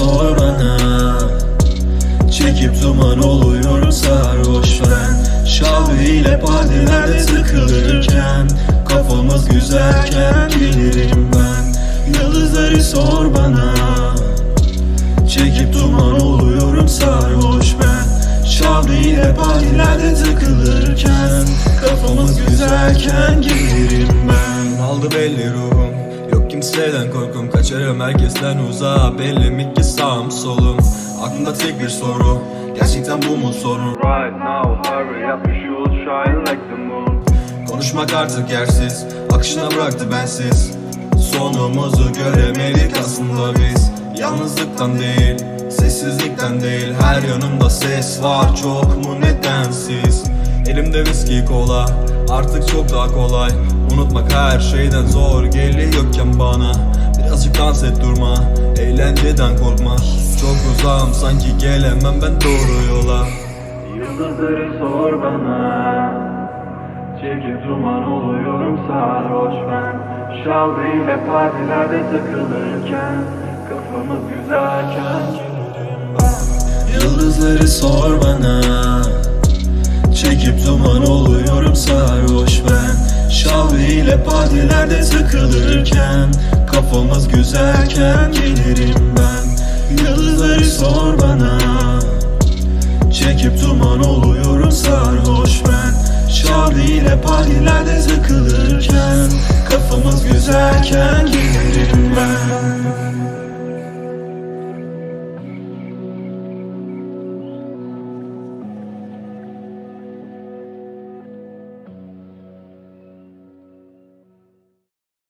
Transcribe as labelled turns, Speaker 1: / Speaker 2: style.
Speaker 1: sor bana. Çekip duman oluyorum sarhoş ben. Şalgı ile partilerde sıkılırken Kafamız güzelken gelirim ben. Yıldızları sor bana. Çekip duman oluyorum sarhoş ben. Şalgı ile partilerde takılırken Kafamız güzelken gelirim ben.
Speaker 2: Aldı belli Yok kimseden korkum Kaçarım herkesten uzağa. Belli mi ki sağım solum? Aklımda tek bir soru. Gerçekten bu mu sorun?
Speaker 3: Right now, hurry up, you should shine like the moon.
Speaker 2: Konuşmak artık yersiz Akışına bıraktı bensiz. Sonumuzu göremedik aslında biz. Yalnızlıktan değil Sessizlikten değil. Her yanımda ses var Çok mu nedensiz? Elimde viski kola Artık çok daha kolay Unutmak her şeyden zor geliyorken bana. Birazcık dans et durma Eğlenceden korkma. Çok uzağım sanki gelemem ben doğru yola.
Speaker 3: Yıldızları sor bana. Çekip duman oluyorum sarhoş ben. Şalgı ile partilerde takılırken Kafamız güzelken
Speaker 1: Yıldızları sor bana. Çekip duman oluyorum sarhoş ben Şalgı ile partilerde sıkılırken Kafamız güzelken gelirim ben. Yıldızları sor bana Çekip duman oluyorum sarhoş ben. Şalgı ile partilerde sıkılırken Kafamız güzelken gelirim ben